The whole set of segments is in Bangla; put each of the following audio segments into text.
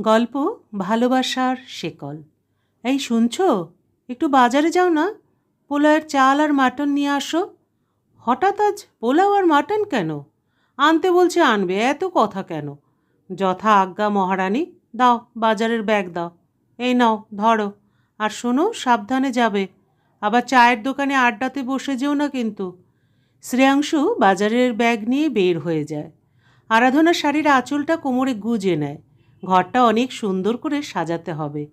গল্প, ভালোবাসার শেকল। এই শুনছো? একটু বাজারে যাও না। পোলাওয়ের চাল আর মাটন নিয়ে আসো। হঠাৎ আজ পোলাও আর মাটন কেন? আনতে বলছে আনবে, এত কথা কেন? যথা আজ্ঞা মহারানী, দাও, বাজারের ব্যাগ দাও। এই নাও, ধরো। আর শোনো, সাবধানে যাবে। আবার চায়ের দোকানে আড্ডাতে বসে যেও না কিন্তু। শ্রেয়াংশু বাজারের ব্যাগ নিয়ে বের হয়ে যায়। আরাধনা শাড়ির আঁচলটা কোমরে গুজে নেয়। ঘরটা অনেক সুন্দর করে সাজাতে হবে।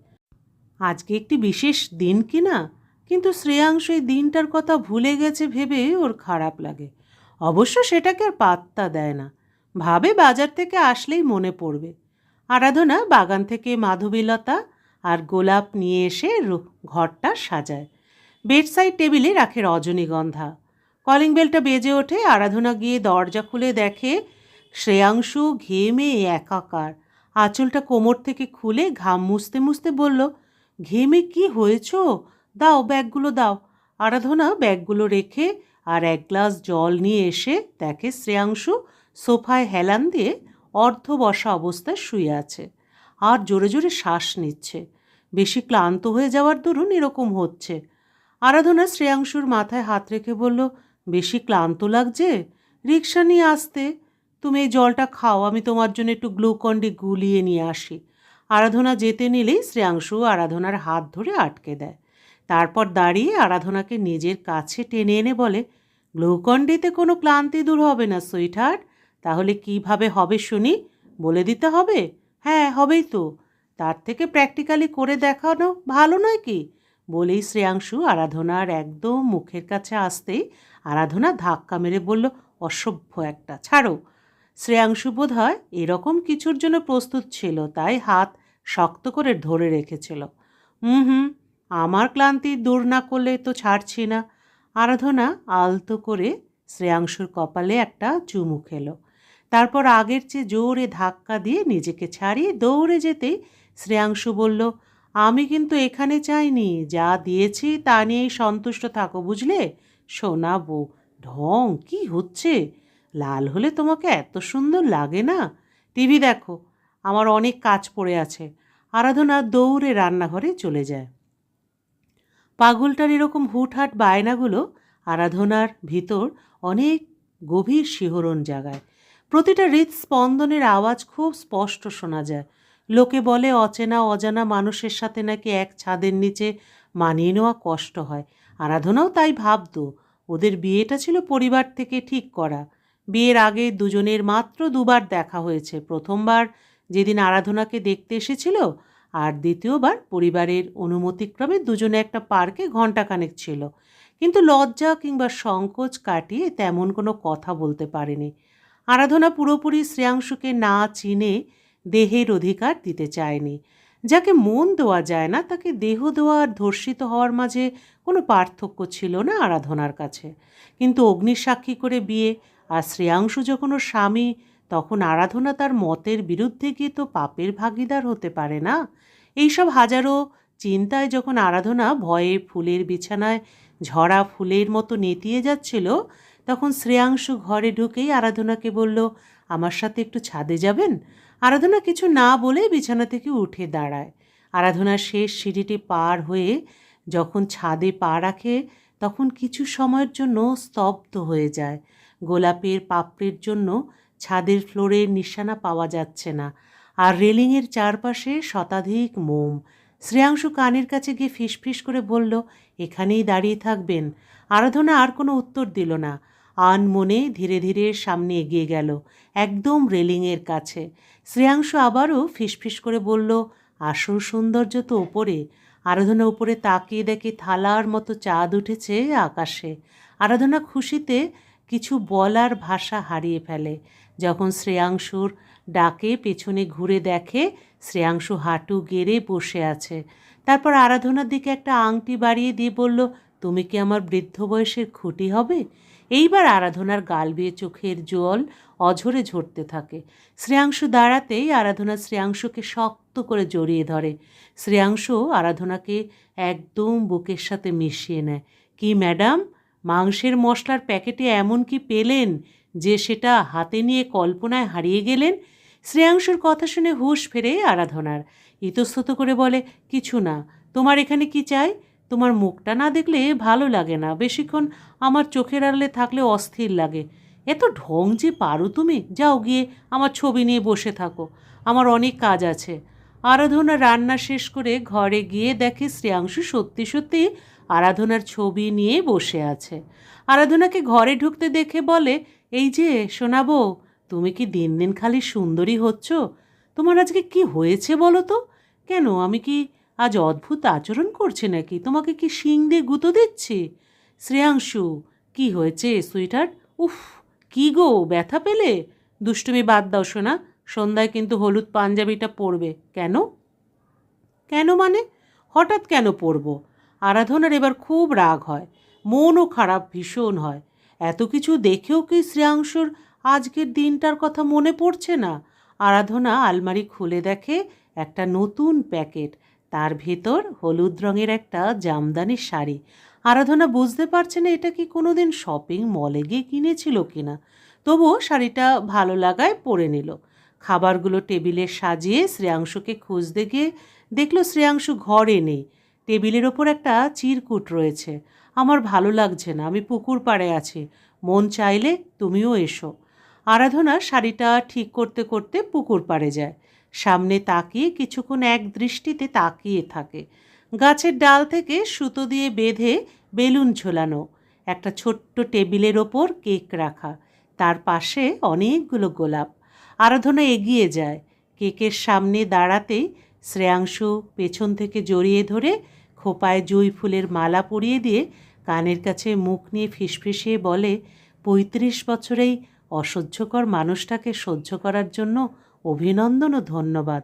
আজকে একটি বিশেষ দিন কি না? কিন্তু শ্রেয়াংশ এই দিনটার কথা ভুলে গেছে ভেবে ওর খারাপ লাগে। অবশ্য সেটাকে আর পাত্তা দেয় না। ভাবে বাজার থেকে আসলেই মনে পড়বে। আরাধনা, বাগান থেকে মাধবীলতা আর গোলাপ নিয়ে এসে ঘরটা সাজায়। বেডসাইড টেবিলে রাখে রজনীগন্ধা। কলিং বেলটা বেজে ওঠে। আরাধনা গিয়ে দরজা খুলে দেখে, শ্রেয়াংশু ঘেমে একাকার। আঁচলটা কোমর থেকে খুলে ঘাম মুছতে মুছতে বলল, ঘেমে কি হয়েছ? দাও ব্যাগগুলো দাও। আরাধনা ব্যাগগুলো রেখে আর এক গ্লাস জল নিয়ে এসে দেখে শ্রেয়াংশু সোফায় হেলান দিয়ে অর্ধ বসা অবস্থায় শুয়ে আছে। আর জোরে জোরে শ্বাস নিচ্ছে। বেশি ক্লান্ত হয়ে যাওয়ার দরুন এরকম হচ্ছে। আরাধনা শ্রেয়াংশুর মাথায় হাত রেখে বলল, বেশি ক্লান্ত লাগছে? রিক্সা নিয়ে আসতে। তুমি এই জলটা খাও, আমি তোমার জন্য একটু গ্লুকন্ডি গুলিয়ে নিয়ে আসি। আরাধনা যেতে নিলেই শ্রেয়াংশু আরাধনার হাত ধরে আটকে দেয়। তারপর দাঁড়িয়ে আরাধনাকে নিজের কাছে টেনে এনে বলে, গ্লুকন্ডিতে কোনো ক্লান্তি দূর হবে না, সুইটহার্ট। তাহলে কীভাবে হবে শুনি? বলে দিতে হবে? হ্যাঁ হবেই তো। তার থেকে প্র্যাকটিক্যালি করে দেখানো ভালো নয় কি? বলেই শ্রেয়াংশু আরাধনার একদম মুখের কাছে আসতেই আরাধনা ধাক্কা মেরে বলল, অসভ্য একটা, ছাড়ো। শ্রেয়াংশু বোধ হয় এরকম কিছুর জন্য প্রস্তুত ছিল, তাই হাত শক্ত করে ধরে রেখেছিল। হুম হুম, আমার ক্লান্তি দূর না করলে তো ছাড়ছি না। আরাধনা আলতো করে শ্রেয়াংশুর কপালে একটা চুমু খেলো। তারপর আগের চেয়ে জোরে ধাক্কা দিয়ে নিজেকে ছাড়িয়ে দৌড়ে যেতেই শ্রেয়াংশু বলল, আমি কিন্তু এখানে চাইনি, যা দিয়েছি তা নিয়েই সন্তুষ্ট থাকো বুঝলে? শোনাবো ঢং, কি হচ্ছে? লাল হলে তোমাকে এত সুন্দর লাগে না? টিভি দেখো, আমার অনেক কাজ পড়ে আছে। আরাধনা দৌড়ে রান্নাঘরে চলে যায়। পাগলটার এরকম হুটহাট বায়নাগুলো আরাধনার ভিতর অনেক গভীর শিহরণ জাগায়। প্রতিটা হৃদস্পন্দনের আওয়াজ খুব স্পষ্ট শোনা যায়। লোকে বলে, অচেনা অজানা মানুষের সাথে নাকি এক ছাদের নিচে মানিয়ে নেওয়া কষ্ট হয়। আরাধনাও তাই ভাবতো, ওদের বিয়েটা ছিল পরিবার থেকে ঠিক করা। বিয়ের আগে দুজনের মাত্র দুবার দেখা হয়েছে। প্রথমবার যেদিন আরাধনাকে দেখতে এসেছিল আর দ্বিতীয়বার পরিবারের অনুমতিক্রমে দুজনে একটা পার্কে ঘণ্টাখানেক ছিল। কিন্তু লজ্জা কিংবা সংকোচ কাটিয়ে তেমন কোনো কথা বলতে পারেনি। আরাধনা পুরোপুরি শ্রেয়াংশুকে না চিনে দেহের অধিকার দিতে চায়নি। যাকে মন দেওয়া যায় না, তাকে দেহ দেওয়া আর ধর্ষিত হওয়ার মাঝে কোনো পার্থক্য ছিল না আরাধনার কাছে। কিন্তু অগ্নিসাক্ষী করে বিয়ে আর শ্রেয়াংশু যখন ওর স্বামী, তখন আরাধনা তার মতের বিরুদ্ধে গিয়ে তো পাপের ভাগিদার হতে পারে না? এইসব হাজারো চিন্তায় যখন আরাধনা ভয়ে ফুলের বিছানায় ঝরা ফুলের মতো নেতিয়ে যাচ্ছিল, তখন শ্রেয়াংশু ঘরে ঢুকেই আরাধনাকে বলল, আমার সাথে একটু ছাদে যাবেন? আরাধনা কিছু না বলে বিছানা থেকে উঠে দাঁড়ায়। আরাধনা শেষ সিঁড়িটি পার হয়ে যখন ছাদে পা রাখে, তখন কিছু সময়ের জন্য স্তব্ধ হয়ে যায়। গোলাপের পাপড়ির জন্য ছাদের ফ্লোরে নিশানা পাওয়া যাচ্ছে না। আর রেলিংয়ের চারপাশে শতাধিক মোম। শ্রেয়াংশু কানের কাছে গিয়ে ফিসফিস করে বলল, এখানেই দাঁড়িয়ে থাকবেন। আরাধনা আর কোনো উত্তর দিল না। আন মনে ধীরে ধীরে সামনে এগিয়ে গেল, একদম রেলিংয়ের কাছে। শ্রেয়াংশু আবারও ফিসফিস করে বলল, আসল সৌন্দর্য তো ওপরে আরাধনা উপরে তাকিয়ে দেখে থালার মতো চাঁদ উঠেছে আকাশে। আরাধনা খুশিতে কিছু বলার ভাষা হারিয়ে ফেলে। যখন শ্রেয়াংশুর ডাকে পেছনে ঘুরে দেখে, শ্রেয়াংশু হাঁটু গেড়ে বসে আছে। তারপর আরাধনার দিকে একটা আংটি বাড়িয়ে দিয়ে বলল, তুমি কি আমার বৃদ্ধ বয়সের খুঁটি হবে? এইবার আরাধনার গাল বেয়ে চোখের জল অঝরে ঝরতে থাকে। শ্রেয়াংশু দাঁড়াতেই আরাধনা শ্রেয়াংশুকে শক্ত করে জড়িয়ে ধরে। শ্রেয়াংশু আরাধনাকে একদম বুকের সাথে মিশিয়ে নেয়। কি, ম্যাডাম? মাংসের মশলার প্যাকেটে এমন কি পেলেন যে সেটা হাতে নিয়ে কল্পনায় হারিয়ে গেলেন? শ্রেয়াংশুর কথা শুনে হুঁশ ফেরে আরাধনার। ইতস্তত করে বলে, কিছু না, তোমার এখানে কি চাই? তোমার মুখটা না দেখলে ভালো লাগে না। বেশিক্ষণ আমার চোখের আড়ালে থাকলে অস্থির লাগে। এত ঢং যে পারো তুমি? যাও গিয়ে আমার ছবি নিয়ে বসে থাকো। আমার অনেক কাজ আছে। আরাধনা রান্না শেষ করে ঘরে গিয়ে দেখে শ্রেয়াংশু সত্যি সত্যি আরাধনার ছবি নিয়ে বসে আছে। আরাধনাকে ঘরে ঢুকতে দেখে বলে, এই যে, শোনাবো, তুমি কি দিন দিন খালি সুন্দরী হচ্ছ? তোমার আজকে কি হয়েছে বলো তো? কেন, আমি কি আজ অদ্ভুত আচরণ করছি নাকি? তোমাকে কি শিং দিয়ে গুঁতো দিচ্ছি? শ্রেয়াংশু, কি হয়েছে, সুইটার? উফ, কি গো, ব্যথা পেলে? দুষ্টুমি বাদ দাও শোনা সন্ধ্যায় কিন্তু হলুদ পাঞ্জাবিটা পরবে। কেন? কেন মানে? হঠাৎ কেন পরব? আরাধনার এবার খুব রাগ হয়, মনও খারাপ, ভীষণ হয়। এত কিছু দেখেও কি শ্রেয়াংশুর আজকের দিনটার কথা মনে পড়ছে না? আরাধনা আলমারি খুলে দেখে একটা নতুন প্যাকেট, তার ভেতর হলুদ রঙের একটা জামদানি শাড়ি। আরাধনা বুঝতে পারছে না এটা কি কোনো দিন শপিং মলে গিয়ে কিনেছিল কিনা। তবুও শাড়িটা ভালো লাগায় পরে নিল। খাবারগুলো টেবিলে সাজিয়ে শ্রেয়াংশুকে খুঁজতে গিয়ে দেখল শ্রেয়াংশু ঘরে নেই। টেবিলের ওপর একটা চিরকুট রয়েছে। আমার ভালো লাগছে না, আমি পুকুর পাড়ে আছি। মন চাইলে তুমিও এসো। আরাধনা শাড়িটা ঠিক করতে করতে পুকুর পাড়ে যায়। সামনে তাকিয়ে কিছুক্ষণ এক দৃষ্টিতে তাকিয়ে থাকে। গাছের ডাল থেকে সুতো দিয়ে বেঁধে বেলুন ঝোলানো, একটা ছোট্ট টেবিলের ওপর কেক রাখা, তার পাশে অনেকগুলো গোলাপ। আরাধনা এগিয়ে যায়। কেকের সামনে দাঁড়াতেই শ্রেয়াংশু পেছন থেকে জড়িয়ে ধরে খোপায় জুঁই ফুলের মালা পরিয়ে দিয়ে কানের কাছে মুখ নিয়ে ফিসফিসিয়ে বলে, পঁয়ত্রিশ বছরেই অসহ্যকর মানুষটাকে সহ্য করার জন্য অভিনন্দন ও ধন্যবাদ।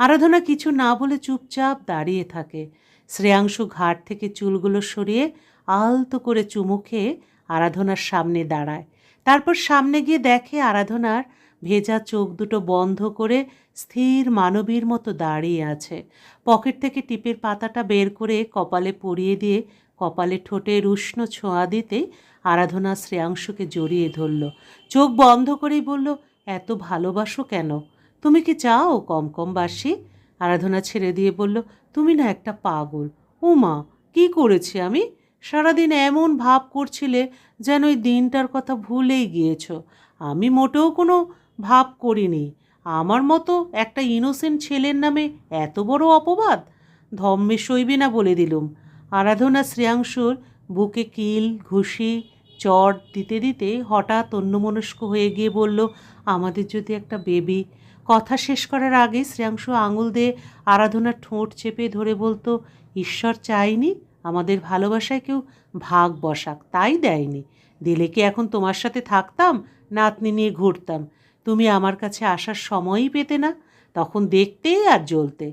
আরাধনা কিছু না বলে চুপচাপ দাঁড়িয়ে থাকে। শ্রেয়াংশু ঘাট থেকে চুলগুলো সরিয়ে আলতো করে চুমু খেয়ে আরাধনার সামনে দাঁড়ায়। তারপর সামনে গিয়ে দেখে আরাধনার ভেজা চোখ দুটো বন্ধ করে স্থির মানবীর মতো দাঁড়িয়ে আছে। পকেট থেকে টিপের পাতাটা বের করে কপালে পরিয়ে দিয়ে কপালে ঠোঁটের উষ্ণ ছোঁয়া দিতে আরাধনা শ্রেয়াংশুকে জড়িয়ে ধরল। চোখ বন্ধ করেই বলল, এত ভালোবাসো কেন? তুমি কি চাও কম কম বাসি? আরাধনা ছেড়ে দিয়ে বলল, তুমি না একটা পাগল। ও মা কী করেছি আমি? সারাদিন এমন ভাব করছিলে যেন ওই দিনটার কথা ভুলেই গিয়েছ। আমি মোটেও কোনো ভাব করিনি। আমার মতো একটা ইনোসেন্ট ছেলের নামে এত বড় অপবাদ? ধম্মে সইবে না বলে দিলুম। আরাধনা শ্রেয়াংশুর বুকে কিল, ঘুষি চট দিতে দিতে হঠাৎ অন্যমনস্ক হয়ে গিয়ে বলল, আমাদের যদি একটা বেবি কথা শেষ করার আগে শ্রেয়াংশু আঙুল দিয়ে আরাধনার ঠোঁট চেপে ধরে বলতো ঈশ্বর চাইনি আমাদের ভালোবাসায় কেউ ভাগ বসাক, তাই দেয়নি। দিলে কি এখন তোমার সাথে থাকতাম? নাতনি নিয়ে ঘুরতাম। তুমি আমার কাছে আসার সময়ই পেতে না, তখন দেখতে আর জ্বলতে।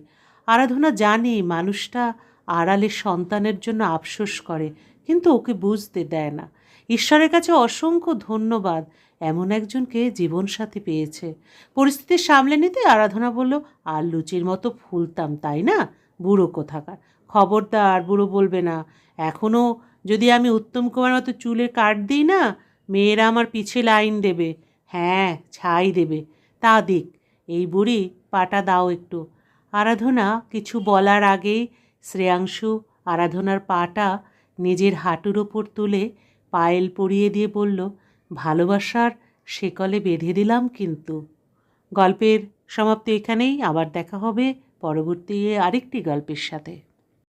আরাধনা জানে মানুষটা আড়ালে সন্তানের জন্য আফসোস করে, কিন্তু ওকে বুঝতে দেয় না। ঈশ্বরের কাছে অসংখ্য ধন্যবাদ, এমন একজনকে জীবনসাথী পেয়েছে। পরিস্থিতি সামলে নিতে আরাধনা বলল, আর লুচির মতো ফুলতাম, তাই না? বুড়ো কোথাকার? খবরদার, বুড়ো বলবে না। এখনও যদি আমি উত্তম কুমার মতো চুলে কাট দিই না, মেয়েরা আমার পিছে লাইন দেবে। হ্যাঁ ছাই দেবে। তা দিক, এই বুড়ি পাটা দাও একটু। আরাধনা, কিছু বলার আগেই শ্রেয়াংশু আরাধনার পাটা নিজের হাঁটুর ওপর তুলে পায়েল পরিয়ে দিয়ে বলল, ভালোবাসার সেকলে বেঁধে দিলাম কিন্তু। গল্পের সমাপ্তি এখানেই, আবার দেখা হবে পরবর্তী আরেকটি গল্পের সাথে।